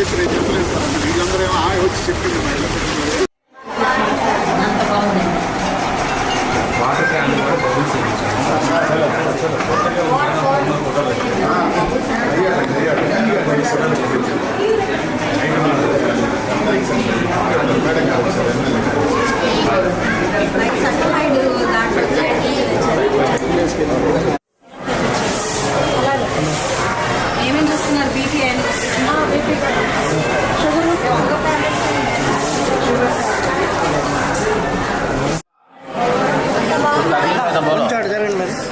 చెప్పిన చెప్పలేదు వీళ్ళందరూ ఏమో వచ్చి చెప్పింది మహిళ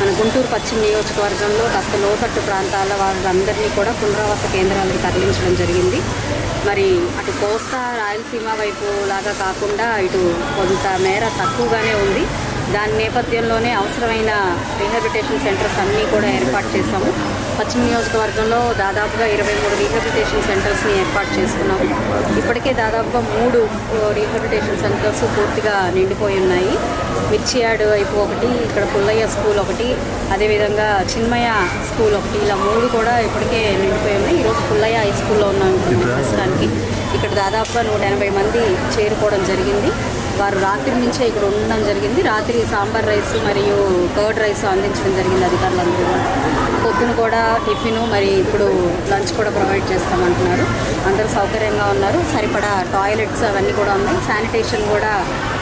మన గుంటూరు పశ్చిమ నియోజకవర్గంలో కాస్త లోతట్టు ప్రాంతాల వాళ్ళందరినీ కూడా పునరావాస కేంద్రాలకు తరలించడం జరిగింది. మరి అటు కోస్తా రాయలసీమ వైపు లాగా కాకుండా ఇటు కొంత మేర తక్కువగానే ఉంది. దాని నేపథ్యంలోనే అవసరమైన రీహాబిలిటేషన్ సెంటర్స్ అన్నీ కూడా ఏర్పాటు చేశాము. పశ్చిమ నియోజకవర్గంలో దాదాపుగా ఇరవై మూడు రీహాబిలిటేషన్ సెంటర్స్ని ఏర్పాటు చేసుకున్నాము. ఇప్పటికే దాదాపుగా మూడు రీహాబిలిటేషన్ సెంటర్స్ పూర్తిగా నిండిపోయి ఉన్నాయి. మిర్చియాడ్ వైపు ఒకటి ఇక్కడ పుల్లయ్య స్కూల్ ఒకటి అదేవిధంగా చిన్మయ స్కూల్ ఒకటి ఇలా మూడు కూడా ఇప్పటికే నిండిపోయి ఉన్నాయి. ఈరోజు పుల్లయ్య హై స్కూల్లో ఉన్నాం ప్రస్తుతానికి. ఇక్కడ దాదాపుగా నూట ఎనభై మంది చేరుకోవడం జరిగింది. వారు రాత్రి నుంచే ఇక్కడ ఉండడం జరిగింది. రాత్రి సాంబార్ రైస్ మరియు కర్డ్ రైస్ అందించడం జరిగింది అధికారులందరూ కూడా. పొద్దున కూడా టిఫిన్ మరి ఇప్పుడు లంచ్ కూడా ప్రొవైడ్ చేస్తామంటున్నారు. అందరూ సౌకర్యంగా ఉన్నారు. సరిపడా టాయిలెట్స్ అవన్నీ కూడా ఉన్నాయి. శానిటేషన్ కూడా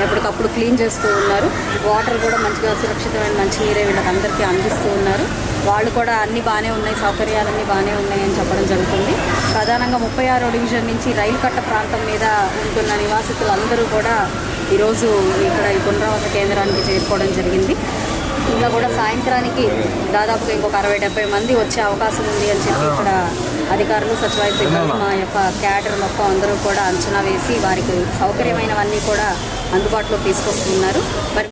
ఎప్పటికప్పుడు క్లీన్ చేస్తూ ఉన్నారు. వాటర్ కూడా మంచిగా సురక్షితమైన మంచినీరే వీళ్ళకి అందరికీ అందిస్తూ ఉన్నారు. వాళ్ళు కూడా అన్నీ బాగానే ఉన్నాయి. సౌకర్యాలన్నీ బాగానే ఉన్నాయి అని చెప్పడం జరుగుతుంది. ప్రధానంగా ముప్పై ఆరో డివిజన్ నుంచి రైలు కట్ట ప్రాంతం మీద ఉంటున్న నివాసితులు అందరూ కూడా ఈరోజు ఇక్కడ ఈ పునరావాస కేంద్రానికి చేరుకోవడం జరిగింది. ఇంకా కూడా సాయంత్రానికి దాదాపుగా ఇంకొక అరవై డెబ్బై మంది వచ్చే అవకాశం ఉంది అని చెప్పి ఇక్కడ అధికారులు సచివాలయ సిబ్బంది మా యొక్క క్యాడర్ మొత్తం అందరూ కూడా అంచనా వేసి వారికి సౌకర్యమైనవన్నీ కూడా అందుబాటులో తీసుకొస్తున్నారు. మరి